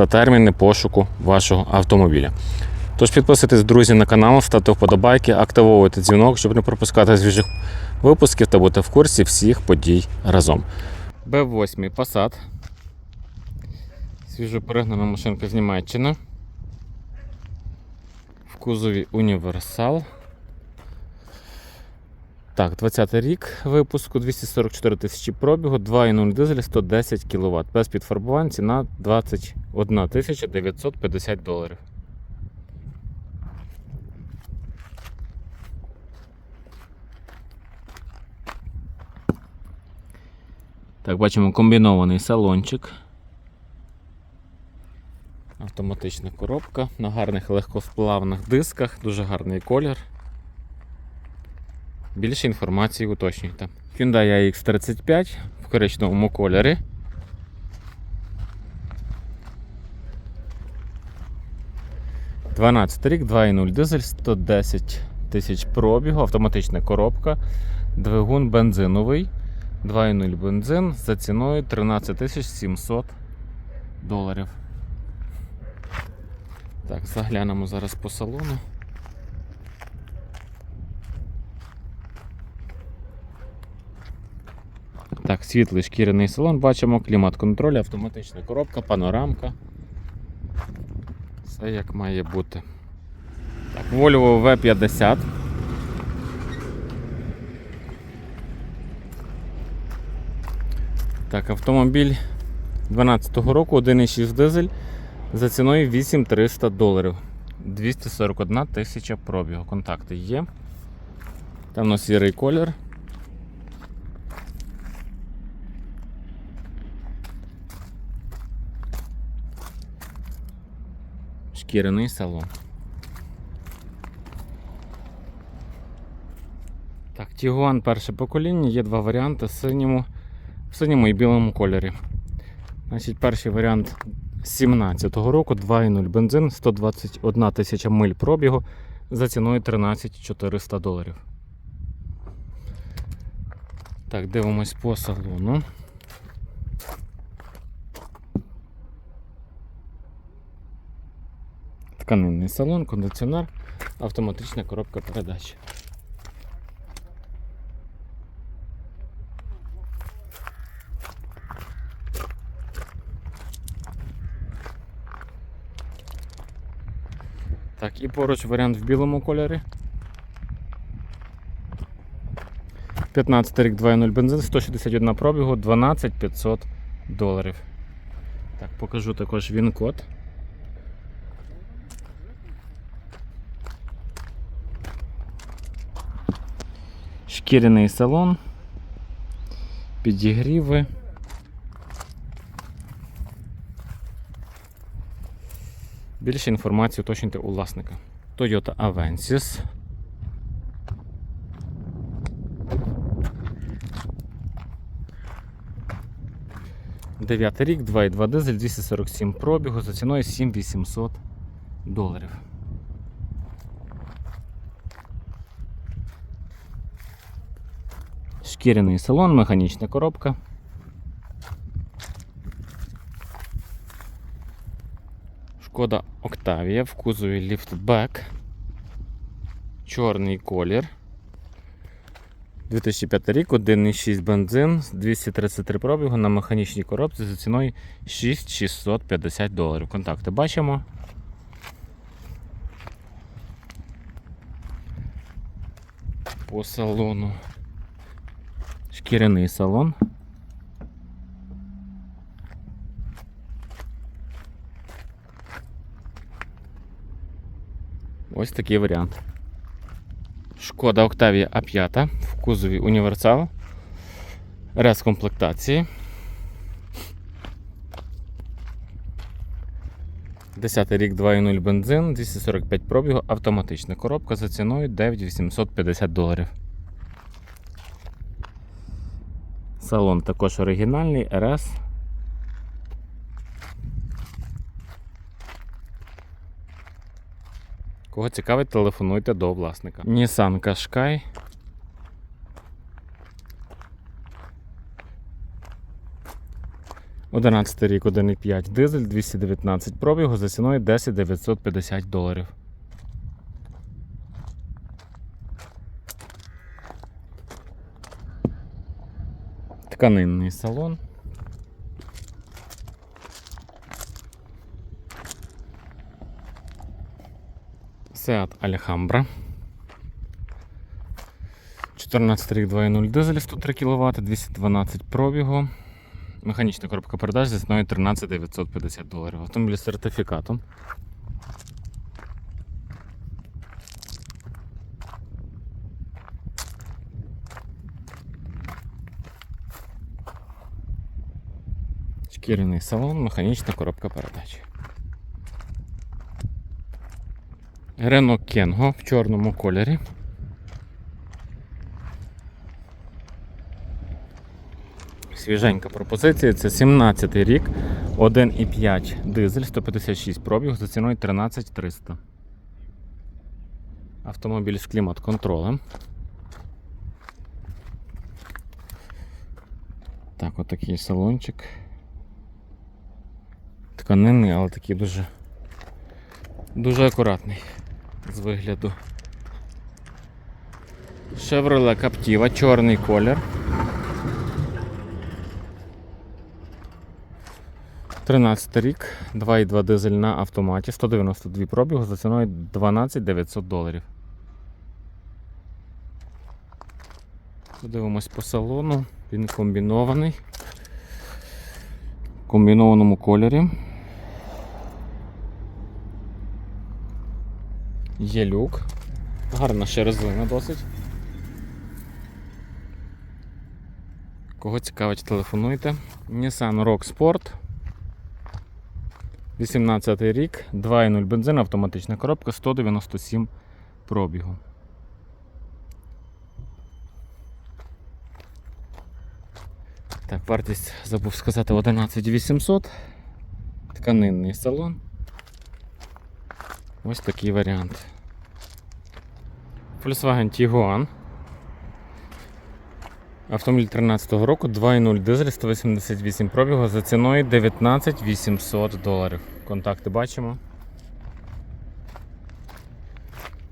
та терміни пошуку вашого автомобіля. Тож підписуйтесь, друзі, на канал, ставте вподобайки, активовуйте дзвінок, щоб не пропускати свіжих випусків та бути в курсі всіх подій разом. Б8 Passat. Свіжо перегнана машинка з Німеччини. В кузові Універсал. Так, 20 й рік випуску, 244 тисячі пробігу, 2,0 дизель, 110 кВт. Без підфарбувань ціна 21 тисяча 950 доларів. Так, бачимо комбінований салончик. Автоматична коробка на гарних легкосплавних дисках, дуже гарний колір. Більше інформації уточнюйте. Hyundai iX35 в коричневому кольорі. Дванадцятий рік, 2,0 дизель, 110 тисяч пробігу, автоматична коробка, двигун бензиновий, 2,0 бензин за ціною 13 700 доларів. Так, заглянемо зараз по салону. Так, світлий шкіряний салон, бачимо, клімат-контроль, автоматична коробка, панорамка. Все як має бути. Так, Volvo V50. Так, автомобіль 12-го року, 1,6 дизель за ціною 8300 доларів. 241 тисяча пробігу. Контакти є. Темно-сірий колір. Шкіряний салон. Так, Тігуан перше покоління, є два варіанти в синьому, в синьому і білому кольорі. Значить, Перший варіант 17-го року, 2,0 бензин, 121 тисяча миль пробігу за ціною 13 400 доларів. Так, дивимось по салону. Тканинний салон, кондиціонер, автоматична коробка передач. Так, і поруч варіант в білому кольорі. 15 рік 2.0 бензин, 161 пробігу, 12 500 доларів. Так, покажу також він-код. Шкіряний салон, підігріви. Більше інформації уточнюйте у власника. Toyota Avensis. Дев'ятий рік, 2,2 дизель, 247 пробігу за ціною 7800 доларів. Шкіряний салон, механічна коробка. Шкода Octavia в кузові ліфтбек. Чорний колір. 2005 рік, 1,6 бензин, 233 пробігу на механічній коробці за ціною 6650 доларів. Контакти бачимо. По салону. Шкіряний салон. Ось такий варіант. Шкода Octavia A5 в кузові універсал. Рез комплектації. 10 рік 2.0 бензин, 245 пробігу, автоматична коробка за ціною 9850 доларів. Салон також оригінальний, РС. Кого цікавить, телефонуйте до власника. Nissan Qashqai. Одинадцятий рік 1,5 дизель, 219 пробігу за ціною 10 950 доларів. Тканинний салон. Seat Alhambra. 14 рік 2.0 дизель 103 кВт, 212 пробігу. Механічна коробка передач зі ціною 13 950 доларів. Автомобіль з сертифікатом. Шкіряний салон, механічна коробка передач. Renault Кенго в чорному кольорі. Свіженька пропозиція. Це 17 й рік, 1,5 дизель, 156 пробіг за ціною 13 300. Автомобіль з клімат-контролем. Так, отакий салончик. Тканинний, але такий дуже, дуже акуратний з вигляду. Chevrolet Captiva, чорний колір. 13 рік, 2,2 дизель на автоматі, 192 пробігу за ціною 12 900 доларів. Подивимось по салону. Він комбінований. В комбінованому кольорі. Є люк. Гарна ще резина досить. Кого цікавить, телефонуйте. Nissan Rock Sport. 18 рік, 2.0 бензин, автоматична коробка, 197 пробігу. Так, вартість забув сказати 11800. Тканинний салон. Ось такий варіант. Volkswagen Tiguan. Автомобіль 13-го року, 2.0 дизель, 188 пробігу за ціною 19 800 доларів. Контакти бачимо.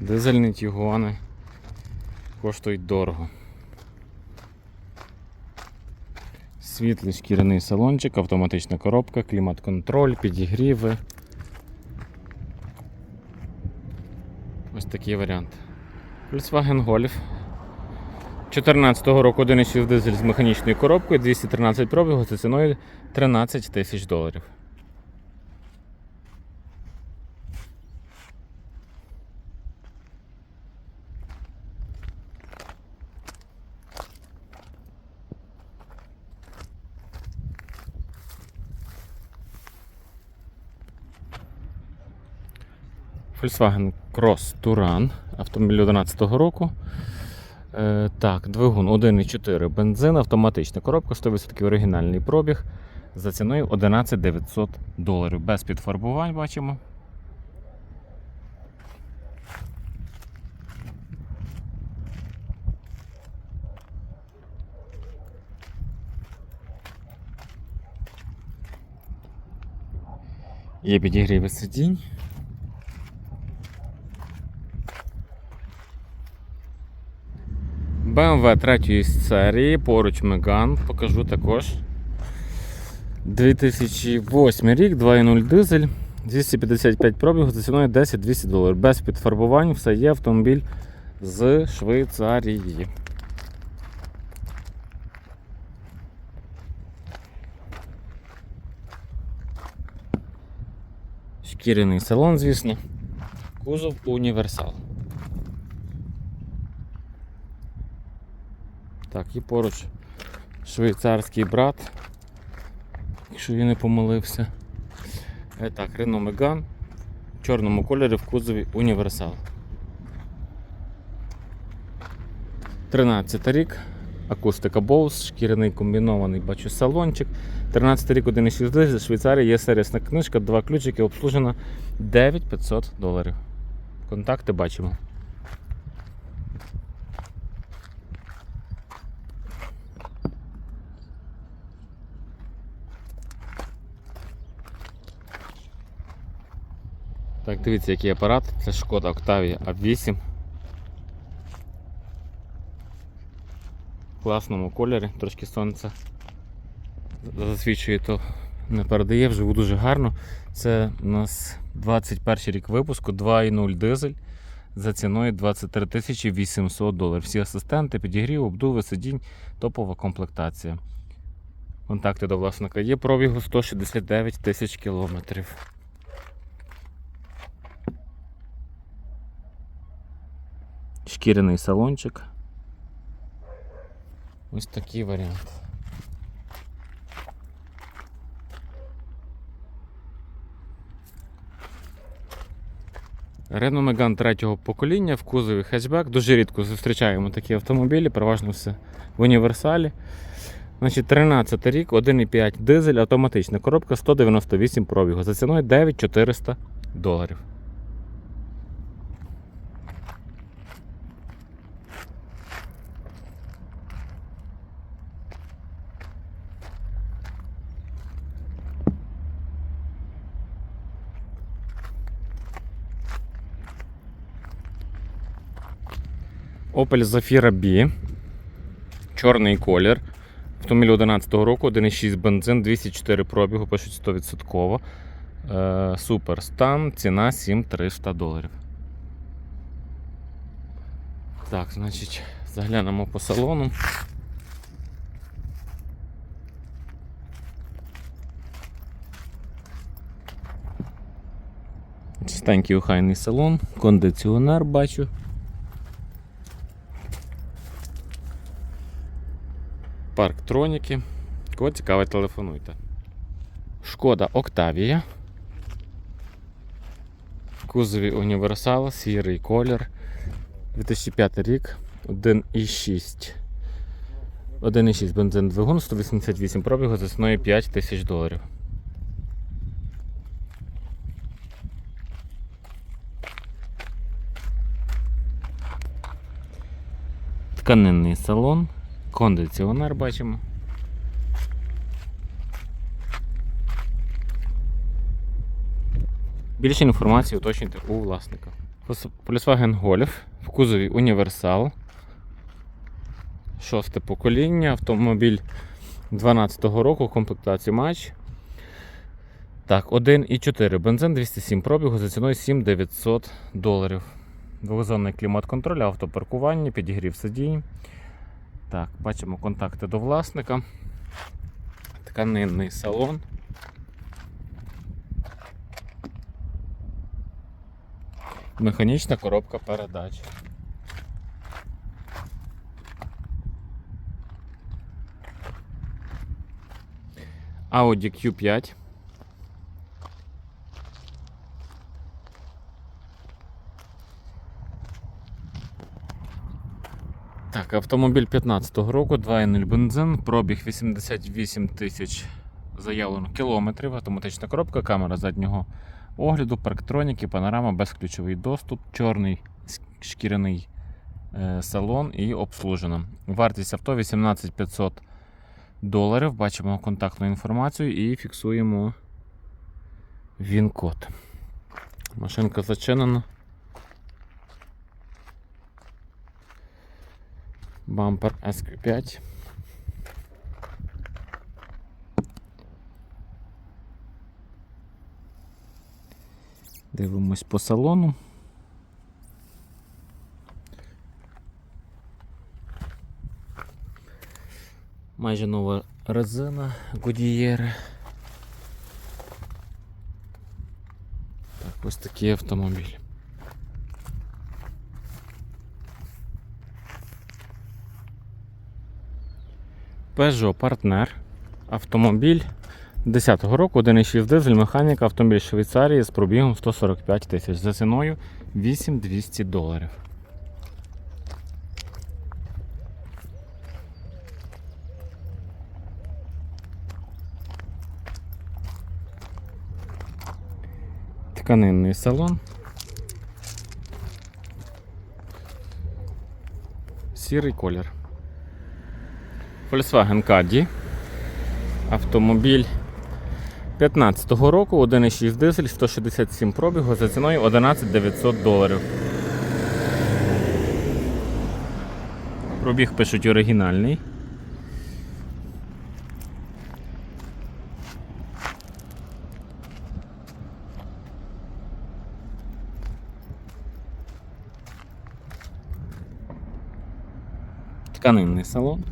Дизельні тігуани коштують дорого. Світлий шкіряний салончик, автоматична коробка, клімат-контроль, підігріви. Такий варіант. Volkswagen Golf 14-го року 1,6 дизель з механічною коробкою, 213 пробігу за ціною 13 тисяч доларів. Volkswagen Cross Touran, автомобіль 11 року. Е, так, двигун 1,4 бензин, автоматична коробка, 100% оригінальний пробіг за ціною 11 900 доларів. Без підфарбувань бачимо. Є підігріви сидінь. BMW 3 серії, поруч Меган, покажу також. 2008 рік, 2.0 дизель, 255 пробігу за ціною 10-200 доларів. Без підфарбувань все є автомобіль з Швейцарії. Шкіряний салон, звісно. Кузов універсал. Так, і поруч швейцарський брат, якщо я не помилився. Е, Так, Renault Megane в чорному кольорі в кузові універсал. 13 рік, акустика Bose, шкіряний комбінований, бачу салончик. 13 рік 1,6 дизель, Швейцарія є сервісна книжка, два ключики, обслужена 9500 доларів. Контакти бачимо. Так, дивіться, який апарат. Це шкода Octavia A8. В класному кольорі, трошки сонце засвічує, то не передає, вживу дуже гарно. Це у нас 21 рік випуску, 2.0 дизель за ціною 23 800 доларів. Всі асистенти, підігрів, обдуви, сидінь, топова комплектація. Контакти до власника є, пробігу 169 тисяч кілометрів. Шкіряний салончик. Ось такий варіант. Renault Megane третього покоління в кузові хетчбек. Дуже рідко зустрічаємо такі автомобілі, переважно все в універсалі. Значить, 13 рік, 1,5 дизель, автоматична коробка 198 пробігу. За ціною 9400 доларів. Opel Zafira B. Чорний колір. Автомобіль 11 року, 1,6 бензин, 204 пробігу, пишуть 100%. Е, супер стан, ціна 7300 доларів. Так, значить, заглянемо по салону. Чистенький охайний салон, кондиціонер бачу. Парктроніки. Кого цікавить, телефонуйте. Шкода Октавія. Кузові універсал, сірий колір. 2005 рік, 1,6. 1,6 бензин двигун, 188 пробігу за ціною 5 тисяч доларів. Тканинний салон, кондиціонер бачимо. Більше інформації уточнюйте у власника. Volkswagen Golf в кузові універсал. Шосте покоління, автомобіль 12-го року, комплектації матч. Так, 1,4 бензин 207 пробігу за ціною 7900 доларів. Двохзонний клімат-контроль, автопаркування, підігрів сидінь. Так, бачимо контакти до власника. Тканинний салон. Механічна коробка передач. Audi Q5. Автомобіль 15-го року, 2.0 бензин, пробіг 88 тисяч заявлено кілометрів, автоматична коробка, камера заднього огляду, парктроніки, панорама, безключовий доступ, чорний шкіряний е, салон і обслужено. Вартість авто 18500 доларів. Бачимо контактну інформацію і фіксуємо він-код. Машинка зачинена. Бампер SQ5. Дивимось по салону. Майже нова резина Goodyear. такий автомобіль. Peugeot Partner. Автомобіль 10-го року, 1,6 дизель, механіка, автомобіль Швейцарії з пробігом 145 тисяч за ціною 8200 доларів. Тканинний салон. Сірий колір. Volkswagen Caddy. Автомобіль 15-го року, 1,6 дизель, 167 пробігу за ціною 11 900 доларів. Пробіг пишуть оригінальний. Тканинний салон.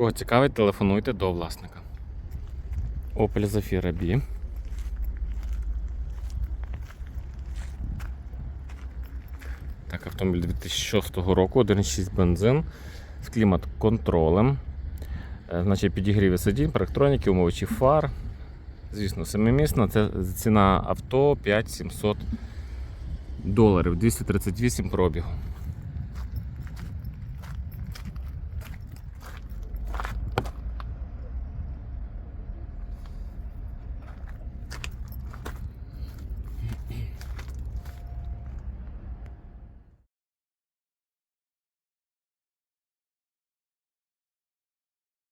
Кого цікавить, телефонуйте до власника. Opel Zafira B. Так, автомобіль 2006 року, 1,6 бензин з клімат-контролем. Е, Значить, підігріві сидінь, парктроніки, умовичі фар. Звісно, семимісна. Це ціна авто 5700 доларів, 238 пробігу.